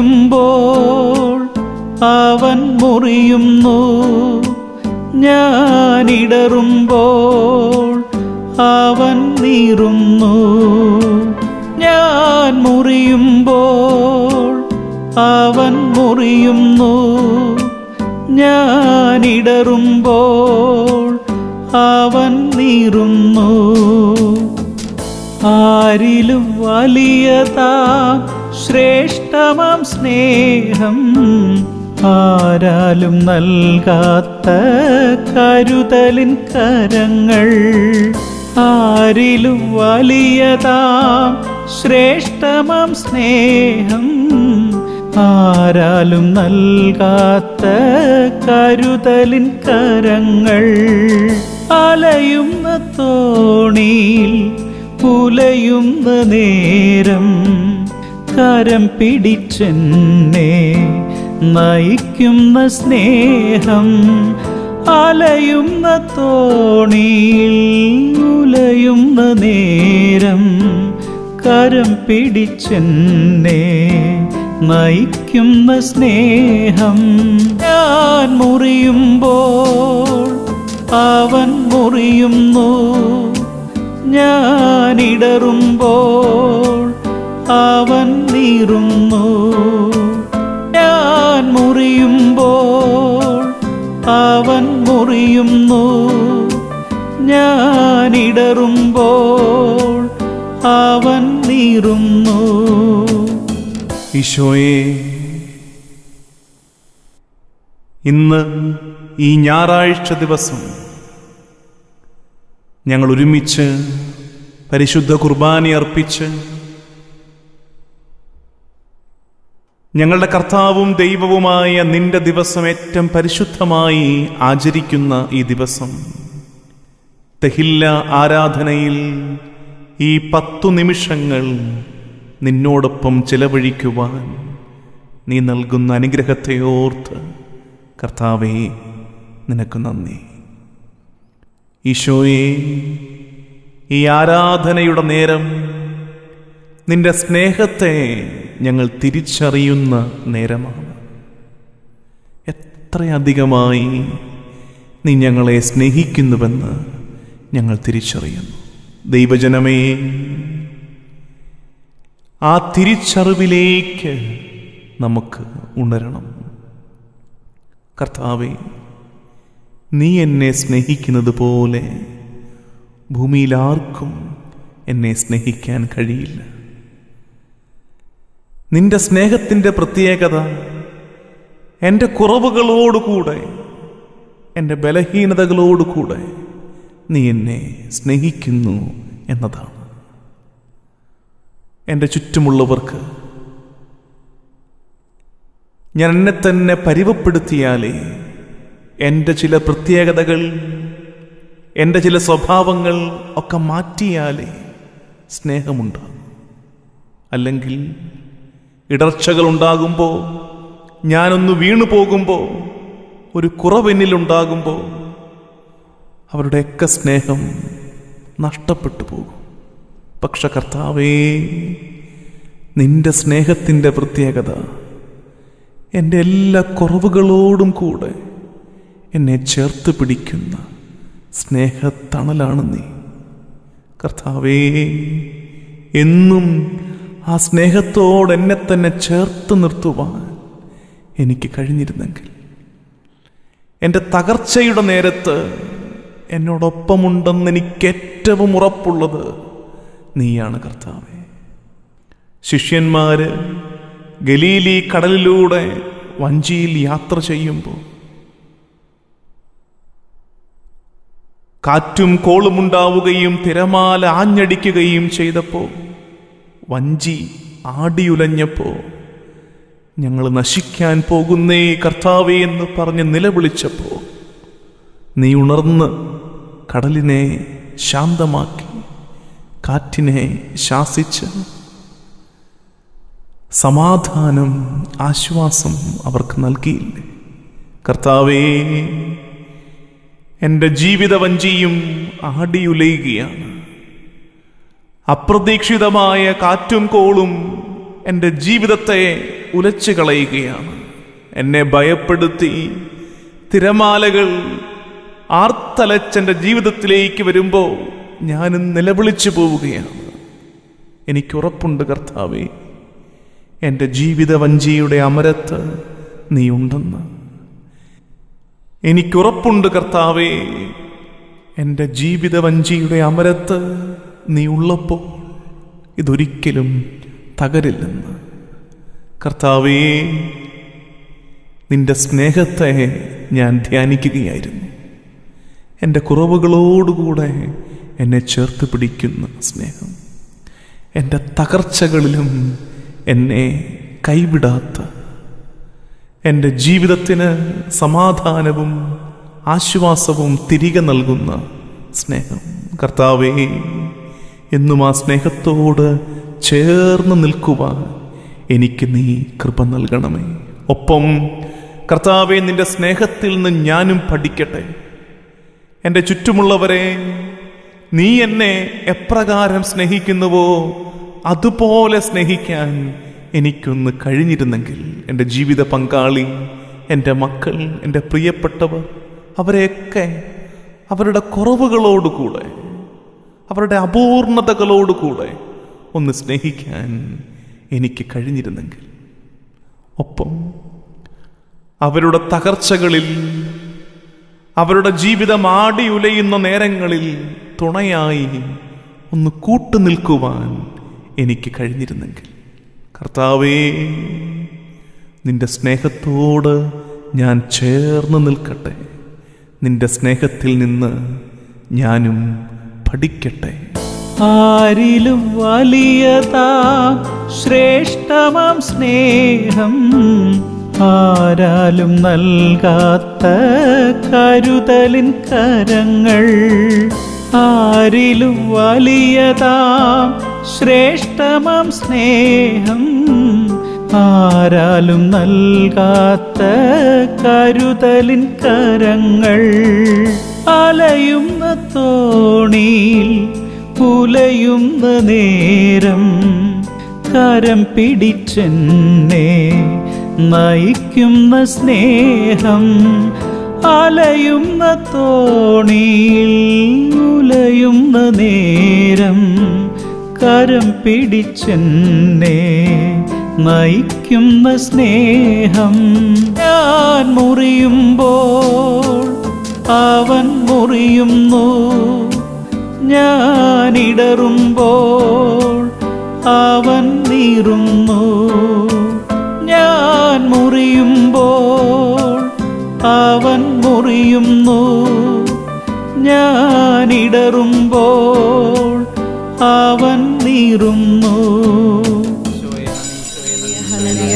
മുറിയുമ്പോൾ അവൻ മുറിയുന്നു. ഞാനിടറുമ്പോൾ അവൻ നീറുന്നു. ഞാൻ മുറിയുമ്പോൾ അവൻ മുറിയുന്നു. ഞാനിടറുമ്പോൾ അവൻ നീറുന്നു. ആരിലും വലിയതാം ശ്രേഷ്ഠമാം സ്നേഹം ആരാലും നൽകാത്ത കരുതലിൻ കരങ്ങൾ ആരിലും വലിയതാം ശ്രേഷ്ഠമാം സ്നേഹം ആരാലും നൽകാത്ത കരുതലിൻ കരങ്ങൾ അലയുന്ന തോണിയിൽ പുലയുന്ന നേരം കരം പിടിച്ചെന്നെ നയിക്കുന്ന സ്നേഹം അലയുന്ന തോണിയിൽ ഉലയുന്ന നേരം കരം പിടിച്ചെന്നെ നയിക്കുന്ന സ്നേഹം ഞാൻ മുറിയുമ്പോൾ അവൻ മുറിയുന്നു ഞാനിടറുമ്പോൾ അവൻ നീറുന്നു. ഞാൻ മുറിയുമ്പോൾ അവൻ മുറിയുന്നു. ഞാനിടറുമ്പോൾ അവൻ നീറുന്നു. ഈശോയെ ഇന്ന് ഈ ഞായറാഴ്ച ദിവസം ഞങ്ങൾ ഒരുമിച്ച് പരിശുദ്ധ കുർബാന അർപ്പിച്ച് ഞങ്ങളുടെ കർത്താവും ദൈവവുമായ നിന്റെ ദിവസം ഏറ്റവും പരിശുദ്ധമായി ആചരിക്കുന്ന ഈ ദിവസം. തെഹില്ല ആരാധനയിൽ ഈ പത്തു നിമിഷങ്ങൾ നിന്നോടൊപ്പം ചിലവഴിക്കുവാൻ നീ നൽകുന്ന അനുഗ്രഹത്തെ ഓർത്ത് കർത്താവേ നിനക്ക് നന്ദി. ഈശോയെ ഈ ആരാധനയുടെ നേരം നിന്റെ സ്നേഹത്തെ ഞങ്ങൾ തിരിച്ചറിയുന്ന നേരമാണ്. എത്രയധികമായി നീ ഞങ്ങളെ സ്നേഹിക്കുന്നുവെന്ന് ഞങ്ങൾ തിരിച്ചറിയുന്നു. ദൈവജനമേ ആ തിരിച്ചറിവിലേക്ക് നമുക്ക് ഉണരണം. കർത്താവെ നീ എന്നെ സ്നേഹിക്കുന്നത് പോലെ ഭൂമിയിലാർക്കും എന്നെ സ്നേഹിക്കാൻ കഴിയില്ല. നിന്റെ സ്നേഹത്തിന്റെ പ്രത്യേകത എന്റെ കുറവുകളോടുകൂടെ എന്റെ ബലഹീനതകളോടുകൂടെ നീ എന്നെ സ്നേഹിക്കുന്നു എന്നതാണ്. എന്റെ ചുറ്റുമുള്ളവർക്ക് ഞാൻ എന്നെ തന്നെ പരിവപ്പെടുത്തിയാലേ എന്റെ ചില പ്രത്യേകതകൾ എന്റെ ചില സ്വഭാവങ്ങൾ ഒക്കെ മാറ്റിയാലേ സ്നേഹമുണ്ടാകും. അല്ലെങ്കിൽ ഇടർച്ചകൾ ഉണ്ടാകുമ്പോൾ ഞാനൊന്ന് വീണു പോകുമ്പോൾ ഒരു കുറവെന്നിലുണ്ടാകുമ്പോൾ അവരുടെയൊക്കെ സ്നേഹം നഷ്ടപ്പെട്ടു പോകും. പക്ഷെ കർത്താവേ നിന്റെ സ്നേഹത്തിന്റെ പ്രത്യേകത എന്റെ എല്ലാ കുറവുകളോടും കൂടെ എന്നെ ചേർത്ത് പിടിക്കുന്ന സ്നേഹത്തണലാണ് നീ. കർത്താവേ എന്നും ആ സ്നേഹത്തോട് എന്നെ തന്നെ ചേർത്ത് നിർത്തുവാൻ എനിക്ക് കഴിഞ്ഞിരുന്നെങ്കിൽ. എന്റെ തകർച്ചയുടെ നേരത്ത് എന്നോടൊപ്പമുണ്ടെന്ന് എനിക്ക് ഏറ്റവും ഉറപ്പുള്ളത് നീയാണ് കർത്താവേ. ശിഷ്യന്മാര് ഗലീലി കടലിലൂടെ വഞ്ചിയിൽ യാത്ര ചെയ്യുമ്പോൾ കാറ്റും കോളുമുണ്ടാവുകയും തിരമാല ആഞ്ഞടിക്കുകയും ചെയ്തപ്പോൾ വഞ്ചി ആടിയുലഞ്ഞപ്പോൾ ഞങ്ങൾ നശിക്കാൻ പോകുന്നേ കർത്താവേ എന്ന് പറഞ്ഞ് നിലവിളിച്ചപ്പോൾ നീ ഉണർന്ന് കടലിനെ ശാന്തമാക്കി കാറ്റിനെ ശാസിച്ച് സമാധാനം ആശ്വാസം അവർക്ക് നൽകിയില്ലേ? കർത്താവേ എന്റെ ജീവിതവഞ്ചിയും ആടിയുലയുകയാണ്. അപ്രതീക്ഷിതമായ കാറ്റും കോളും എന്റെ ജീവിതത്തെ ഉലച്ചു കളയുകയാണ്. എന്നെ ഭയപ്പെടുത്തി തിരമാലകൾ ആർത്തലച്ചെന്റെ ജീവിതത്തിലേക്ക് വരുമ്പോൾ ഞാനും നിലവിളിച്ചു പോവുകയാണ്. എനിക്കുറപ്പുണ്ട് കർത്താവേ എന്റെ ജീവിതവഞ്ചിയുടെ അമരത്ത് നീ ഉണ്ടെന്ന്. എനിക്കുറപ്പുണ്ട് കർത്താവേ എന്റെ ജീവിതവഞ്ചിയുടെ അമരത്ത് നീ ഉള്ളപ്പോൾ ഇതൊരിക്കലും തകരില്ലെന്ന്. കർത്താവേ നിന്റെ സ്നേഹത്തെ ഞാൻ ധ്യാനിക്കുകയായിരുന്നു. എന്റെ കുറവുകളോടുകൂടെ എന്നെ ചേർത്ത് പിടിക്കുന്ന സ്നേഹം. എന്റെ തകർച്ചകളിലും എന്നെ കൈവിടാത്ത എന്റെ ജീവിതത്തിന് സമാധാനവും ആശ്വാസവും തിരികെ നൽകുന്ന സ്നേഹം. കർത്താവേ എന്നും ആ സ്നേഹത്തോട് ചേർന്ന് നിൽക്കുവാൻ എനിക്ക് നീ കൃപ നൽകണമേ. ഒപ്പം കർത്താവെ നിന്റെ സ്നേഹത്തിൽ നിന്ന് ഞാനും പഠിക്കട്ടെ. എന്റെ ചുറ്റുമുള്ളവരെ നീ എന്നെ എപ്രകാരം സ്നേഹിക്കുന്നുവോ അതുപോലെ സ്നേഹിക്കാൻ എനിക്കൊന്ന് കഴിഞ്ഞിരുന്നെങ്കിൽ എന്റെ ജീവിത പങ്കാളി എന്റെ മക്കൾ എന്റെ പ്രിയപ്പെട്ടവർ അവരെയൊക്കെ അവരുടെ കുറവുകളോടുകൂടെ അവരുടെ അപൂർണതകളോടുകൂടെ ഒന്ന് സ്നേഹിക്കാൻ എനിക്ക് കഴിഞ്ഞിരുന്നെങ്കിൽ. ഒപ്പം അവരുടെ തകർച്ചകളിൽ അവരുടെ ജീവിതം ആടി ഉലയുന്ന നേരങ്ങളിൽ തുണയായി ഒന്ന് കൂട്ടുനിൽക്കുവാൻ എനിക്ക് കഴിഞ്ഞിരുന്നെങ്കിൽ. കർത്താവേ നിന്റെ സ്നേഹത്തോട് ഞാൻ ചേർന്ന് നിൽക്കട്ടെ. നിന്റെ സ്നേഹത്തിൽ നിന്ന് ഞാനും പഠിക്കട്ടെ. ആരിലും വലിയതാം ശ്രേഷ്ഠമാം സ്നേഹം. ആരാലും നൽകാത്ത കരുതലിൻ കരങ്ങൾ. ആരിലും വലിയതാം ശ്രേഷ്ഠമാം സ്നേഹം. ആരാലും നൽകാത്ത കരുതലിൻ കരങ്ങൾ. അലയുന്ന തോണിയിൽ പുലയുന്ന നേരം കരം പിടിച്ചെന്നെ നയിക്കുന്ന സ്നേഹം അലയുന്ന തോണിയിൽ ഉലയുന്ന നേരം കരം പിടിച്ചെന്നെ നയിക്കുന്ന സ്നേഹം ഞാൻ മുറിയുമ്പോൾ അവൻ മുറിയുന്നു. ഞാനിടറുമ്പോൾ അവൻ നീറുന്നു. ഞാൻ മുറിയുമ്പോൾ അവൻ മുറിയുന്നു. ഞാനിടറുമ്പോൾ അവൻ നീറുന്നു.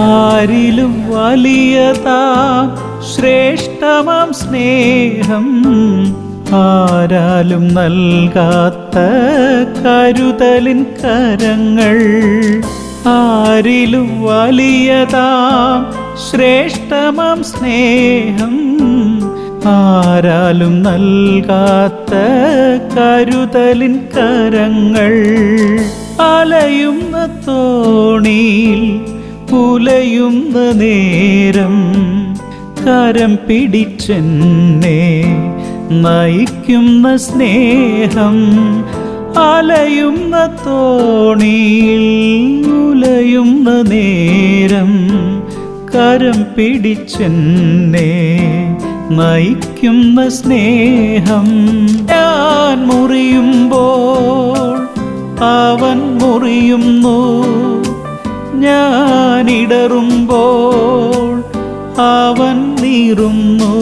ആരിലും വലിയതാം ശ്രേഷ്ഠമാം സ്നേഹം ആരാലും നൽകാത്ത കരുതലിൻ കരങ്ങൾ ആരിലും വലിയതാം ശ്രേഷ്ഠമാം സ്നേഹം ആരാലും നൽകാത്ത കരുതലിൻ കരങ്ങൾ. അലയുന്ന തോണിയിൽ പുലയുന്ന നേരം കരം പിടിച്ചെന്നെ നയിക്കുന്ന സ്നേഹം. അലയുന്ന തോണിയിൽ ഉലയുന്ന നേരം കരം പിടിച്ചെന്നെ നയിക്കുന്ന സ്നേഹം ഞാൻ മുറിയുമ്പോൾ അവൻ മുറിയുന്നു. ഞാനിടറുമ്പോൾ അവൻ നീറുന്നു.